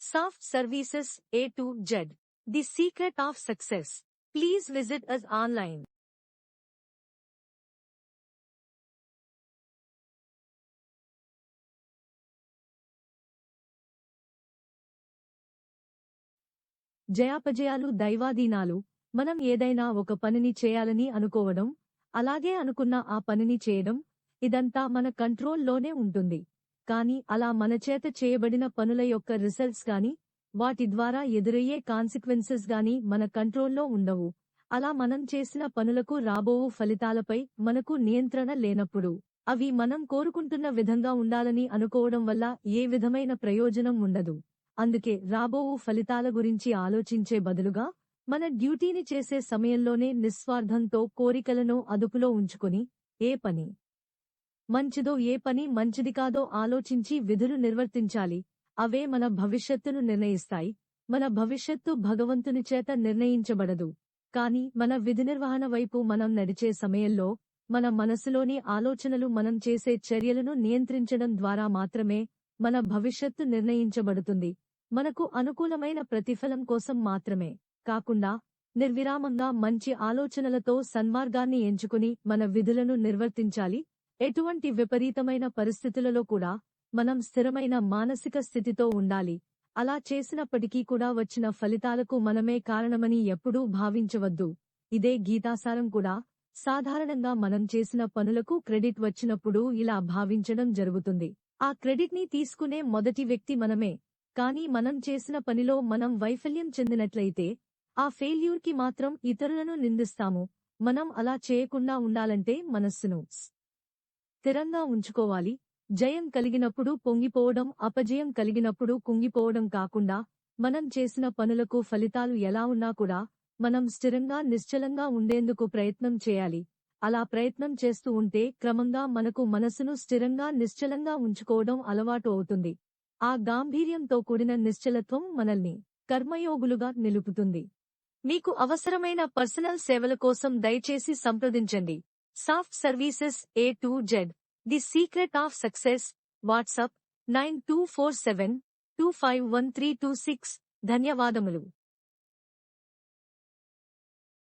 Soft Services A to Z. The secret of success. Please visit us online. జయాపజయాలు దైవాధీనాలు మనం ఏదైనా ఒక పనిని చేయాలని అనుకోవడం అలాగే అనుకున్న ఆ పనిని చేయడం ఇదంతా మన కంట్రోల్లోనే ఉంటుంది కానీ అలా మన చేత చేయబడిన పనుల యొక్క రిజల్ట్స్ గాని వాటి ద్వారా ఎదురయ్యే కాన్సిక్వెన్సెస్ గాని మన కంట్రోల్లో ఉండవు. అలా మనం చేసిన పనులకు రాబోవు ఫలితాలపై మనకు నియంత్రణ లేనప్పుడు అవి మనం కోరుకుంటున్న విధంగా ఉండాలని అనుకోవడం వల్ల ఏ విధమైన ప్రయోజనం ఉండదు. అందుకే రాబోవు ఫలితాల గురించి ఆలోచించే బదులుగా మన డ్యూటీని చేసే సమయంలోనే నిస్వార్థంతో కోరికలను అదుపులో ఉంచుకుని ఏ పని మంచిదో ఏ పని మంచిది కాదో ఆలోచించి విధులు నిర్వర్తించాలి. అవే మన భవిష్యత్తును నిర్ణయిస్తాయి. మన భవిష్యత్తు భగవంతుని చేత నిర్ణయించబడదు. కాని మన విధి నిర్వహణ వైపు మనం నడిచే సమయంలో మన మనసులోని ఆలోచనలు మనం చేసే చర్యలను నియంత్రించడం ద్వారా మాత్రమే మన భవిష్యత్తు నిర్ణయించబడుతుంది. మనకు అనుకూలమైన ప్రతిఫలం కోసం మాత్రమే కాకుండా నిర్విరామంగా మంచి ఆలోచనలతో సన్మార్గాన్ని ఎంచుకుని మన విధులను నిర్వర్తించాలి. ఎటువంటి విపరీతమైన పరిస్థితులలో కూడా మనం స్థిరమైన మానసిక స్థితితో ఉండాలి. అలా చేసినప్పటికీ కూడా వచ్చిన ఫలితాలకు మనమే కారణమని ఎప్పుడూ భావించవద్దు. ఇదే గీతాసారం కూడా. సాధారణంగా మనం చేసిన పనులకు క్రెడిట్ వచ్చినప్పుడు ఇలా భావించడం జరుగుతుంది. ఆ క్రెడిట్ని తీసుకునే మొదటి వ్యక్తి మనమే. కానీ మనం చేసిన పనిలో మనం వైఫల్యం చెందినట్లయితే ఆ ఫెయిల్యూర్కి మాత్రం ఇతరులను నిందిస్తాము. మనం అలా చేయకుండా ఉండాలంటే మనస్సును స్థిరంగా ఉంచుకోవాలి. జయం కలిగినప్పుడు పొంగిపోవడం అపజయం కలిగినప్పుడు కుంగిపోవడం కాకుండా మనం చేసిన పనులకు ఫలితాలు ఎలా ఉన్నా కూడా మనం స్థిరంగా నిశ్చలంగా ఉండేందుకు ప్రయత్నం చేయాలి. అలా ప్రయత్నం చేస్తూ ఉంటే క్రమంగా మనకు మనసును స్థిరంగా నిశ్చలంగా ఉంచుకోవడం అలవాటు అవుతుంది. ఆ గాంభీర్యంతో కూడిన నిశ్చలత్వం మనల్ని కర్మయోగులుగా నిలుపుతుంది. మీకు అవసరమైన పర్సనల్ సేవల కోసం దయచేసి సంప్రదించండి. Soft services A to Z the secret of success WhatsApp nine two four seven two five one three two six ధన్యవాదములు.